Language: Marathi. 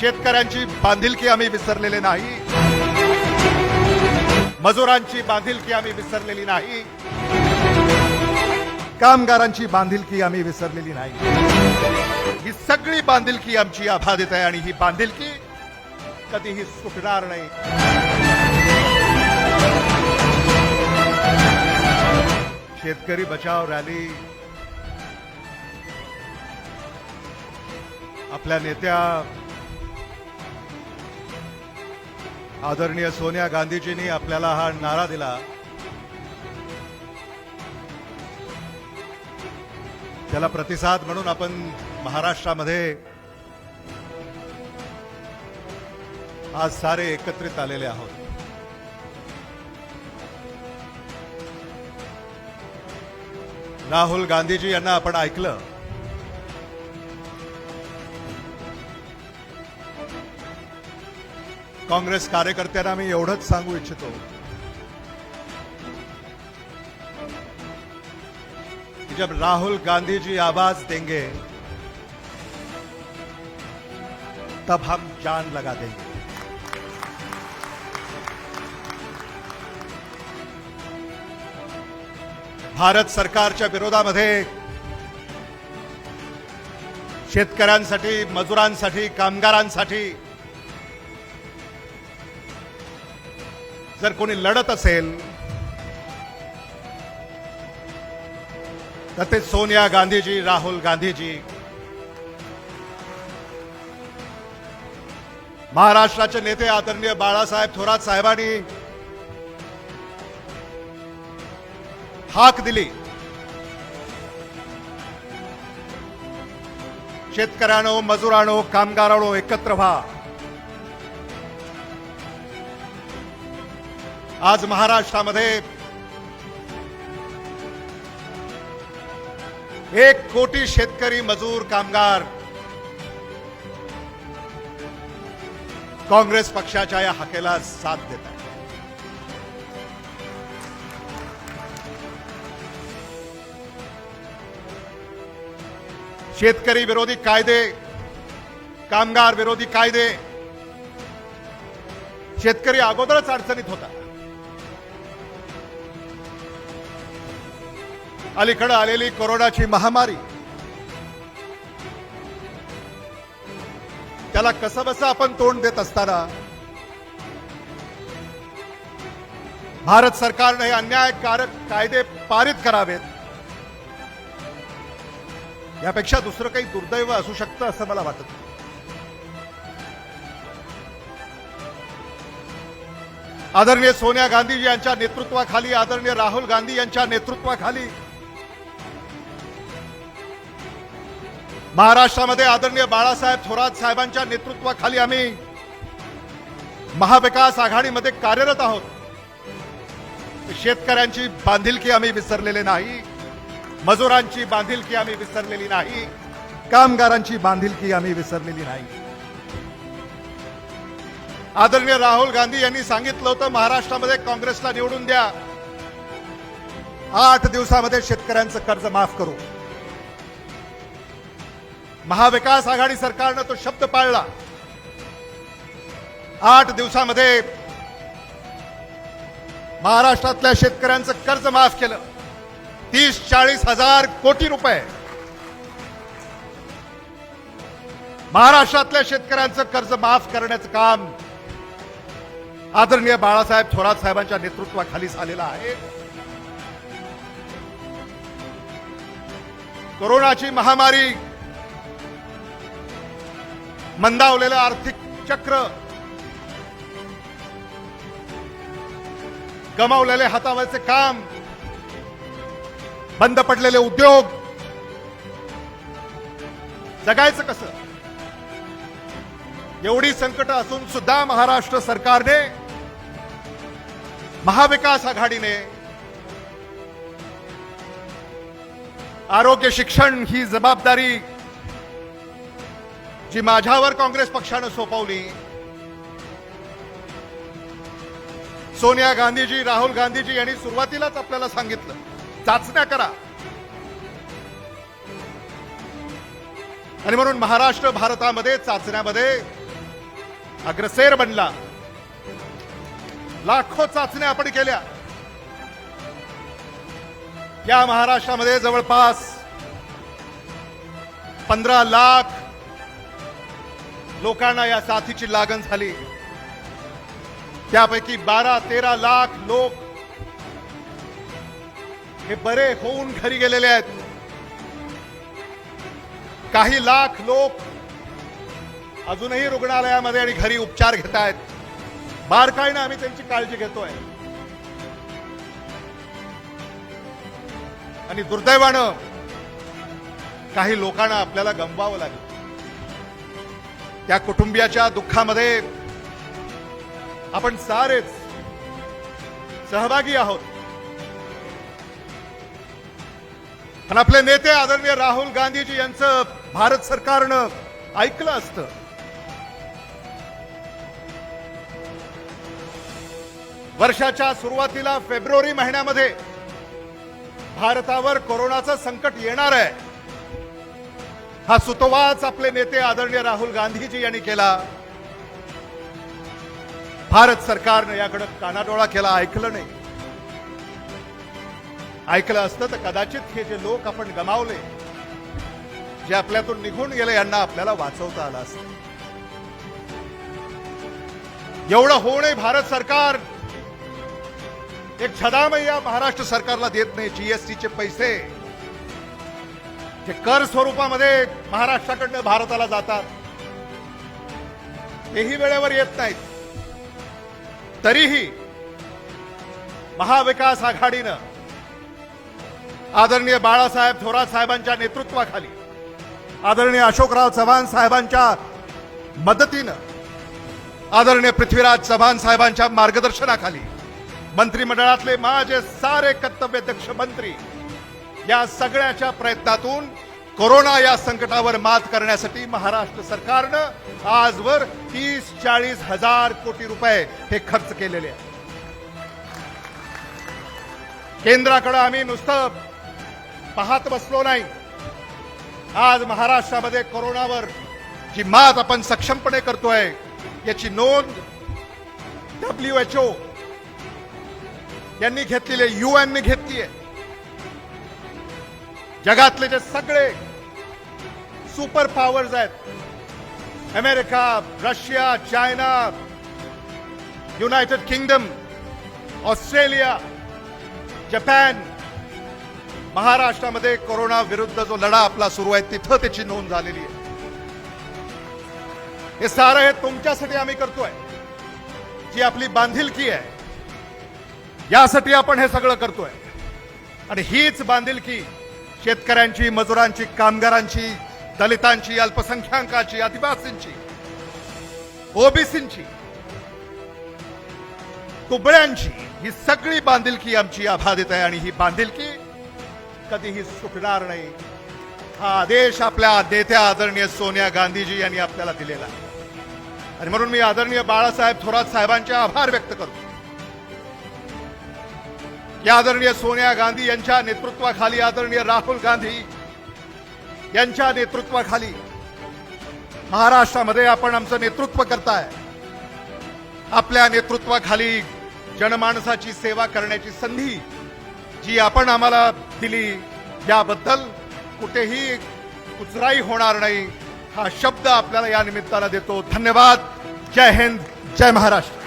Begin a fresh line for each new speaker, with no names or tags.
शेतकऱ्यांची बांधिलकी आम्ही विसरलेले नाही. मजुरांची बांधिलकी आम्ही विसरलेली नाही. कामगारांची बांधिलकी आम्ही विसरलेली नाही. ही सगळी बांधिलकी आमची अबाधित आहे आणि ही बांधिलकी कधीही सुटणार नाही. शेतकरी बचाव रॅली आपल्या नेत्या आदरणीय सोनिया गांधीजींनी आपल्याला हा नारा दिला. त्याला प्रतिसाद म्हणून आपण महाराष्ट्रामध्ये आज सारे एकत्रित आलेले आहोत. राहुल गांधीजी यांना आपण ऐकलं. काँग्रेस कार्यकर्त्यांना मी एवढंच सांगू इच्छितो. कि जब राहुल गांधी जी आवाज देंगे तब हम जान लगा देंगे। भारत सरकारच्या विरोधामध्ये शेतकऱ्यांसाठी मजुरांसाठी कामगारांसाठी जर कोणी लढत असेल तर ते सोनिया गांधीजी राहुल गांधीजी महाराष्ट्राचे नेते आदरणीय बाळासाहेब थोरात साहेबांनी हाक दिली. शेतकऱ्यानो मजुरानो कामगारानो एकत्र व्हा. आज महाराष्ट्रामध्ये एक कोटी शेतकरी मजूर कामगार काँग्रेस पक्षाच्या या हाकेला साथ देत आहे शेतकरी विरोधी कायदे कामगार विरोधी कायदे शेतकरी अगोदरच अडचणीत होता. अलीकडे आलेली कोरोनाची महामारी. त्याला कसं बसं आपण तोंड देत असताना भारत सरकारने हे अन्यायकारक कायदे पारित करावेत. यापेक्षा दुसरं काही दुर्दैव असू शकतं असं मला वाटत. आदरणीय सोनिया गांधी यांच्या नेतृत्वाखाली आदरणीय राहुल गांधी यांच्या नेतृत्वाखाली महाराष्ट्रामध्ये आदरणीय बाळासाहेब थोरात साहेबांच्या नेतृत्वाखाली आम्ही महाविकास आघाडीमध्ये कार्यरत आहोत. शेतकऱ्यांची बांधिलकी आम्ही विसरलेले नाही. मजुरांची बांधिलकी आम्ही विसरलेली नाही. कामगारांची बांधिलकी आम्ही विसरलेली नाही. आदरणीय राहुल गांधी यांनी सांगितलं होतं महाराष्ट्रामध्ये काँग्रेसला निवडून द्या. आठ दिवसामध्ये शेतकऱ्यांचं कर्ज माफ करू. महाविकास आघाडी सरकारनं तो शब्द पाळला. आठ दिवसामध्ये महाराष्ट्रातल्या शेतकऱ्यांचं कर्ज माफ केलं. तीस चाळीस हजार कोटी रुपये. महाराष्ट्रातल्या शेतकऱ्यांचं कर्ज माफ करण्याचं काम आदरणीय बाळासाहेब थोरात साहेबांच्या नेतृत्वाखाली झालेलं आहे. कोरोनाची महामारी मंदावलेलं आर्थिक चक्र. गमावलेले हातावरचे काम. बंद पडलेले उद्योग. जगायचं कसं? एवढी संकट असून सुद्धा महाराष्ट्र सरकारने महाविकास आघाडीने आरोग्य शिक्षण ही जबाबदारी जी माझ्यावर काँग्रेस पक्षानं सोपवली. सोनिया गांधीजी राहुल गांधीजी यांनी सुरुवातीलाच आपल्याला सांगितलं चाचण्या करा. आणि म्हणून महाराष्ट्र भारतामध्ये चाचण्यामध्ये अग्रसेर बनला. लाखो चाचण्या आपण केल्या. या महाराष्ट्रामध्ये जवळपास पंधरा लाख लोकांना या साथीची लागण झाली. त्यापैकी बारा तेरा लाख लोक हे बरे होऊन घरी गेलेले आहेत. काही लाख लोक अजूनही रुग्णालयामध्ये आणि घरी उपचार घेत आहेत. बारकाईनं आम्ही त्यांची काळजी घेतोय. आणि दुर्दैवानं काही लोकांना आपल्याला गमवावं लागलं. त्या कुटुंबियाच्या दुःखामध्ये आपण सारेच सहभागी आहोत. पण आपले नेते आदरणीय राहुल गांधीजी यांचं भारत सरकारनं ऐकलं असतं. वर्षाच्या सुरुवातीला फेब्रुवारी महिन्यामध्ये भारतावर कोरोनाचं संकट येणार आहे. हा सुतवाच आपले नेते आदरणीय राहुल गांधीजी यांनी केला. भारत सरकारनं याकडे कानाडोळा केला ऐकलं नाही. ऐकलं असतं तर कदाचित हे जे लोक आपण गमावले जे आपल्यातून निघून गेले यांना आपल्याला वाचवता आलं असत. एवढं होणे भारत सरकार. एक छदामय्या महाराष्ट्र सरकारला देत नाही जीएसटीचे पैसे. जे कर स्वरूपामध्ये महाराष्ट्राकडनं भारताला जातात तेही वेळेवर येत नाहीत. तरीही महाविकास आघाडीनं आदरणीय बाळासाहेब थोरात साहेबांच्या नेतृत्वाखाली आदरणीय अशोकराव चव्हाण साहेबांच्या मदतीनं आदरणीय पृथ्वीराज चव्हाण साहेबांच्या मार्गदर्शनाखाली मंत्रिमंडळातले माझे सारे कर्तव्यध्यक्ष मंत्री या सगळ्याच्या प्रयत्नातून कोरोना या संकटावर मात करण्यासाठी महाराष्ट्र सरकारनं आजवर तीस चाळीस हजार कोटी रुपये हे खर्च केलेले आहे केंद्राकडे आम्ही नुसतं पाहत बसलो नाही. आज महाराष्ट्रामध्ये कोरोनावर जी मात आपण सक्षमपणे करतोय याची नोंद डब्ल्यू एच ओ यांनी घेतलेली युएनने घेतली आहे. जगातले जे सगळे सुपर पॉवर्स आहेत. America Russia China United Kingdom Australia Japan महाराष्ट्रामध्ये कोरोना विरुद्ध जो लढा आपला सुरू आहे तिथं त्याची नोंद झालेली आहे. हे सारं हे तुमच्यासाठी आम्ही करतोय. जी आपली बांधिलकी आहे यासाठी आपण हे सगळं करतोय. आणि हीच बांधिलकी शेतकऱ्यांची मजुरांची कामगारांची दलितांची अल्पसंख्याकांची आदिवासींची ओबीसींची कुबळ्यांची ही सगळी बांधिलकी आमची अबाधित आहे आणि ही बांधिलकी कधीही सुटणार नाही. हा आदेश आपल्या नेत्या आदरणीय सोनिया गांधीजी यांनी आपल्याला दिलेला आहे. आणि म्हणून मी आदरणीय बाळासाहेब थोरात साहेबांचे आभार व्यक्त करतो. या आदरणीय सोनिया गांधी यांच्या नेतृत्वाखाली आदरणीय राहुल गांधी यांच्या नेतृत्वाखाली महाराष्ट्रामध्ये आपण आमचं नेतृत्व करताय. आपल्या नेतृत्वाखाली जनमानसाची सेवा करण्याची संधी जी आपण आम्हाला दिली याबद्दल कुठेही कुचराई होणार नाही हा शब्द आपल्याला या निमित्तानं देतो. धन्यवाद. जय हिंद. जय महाराष्ट्र.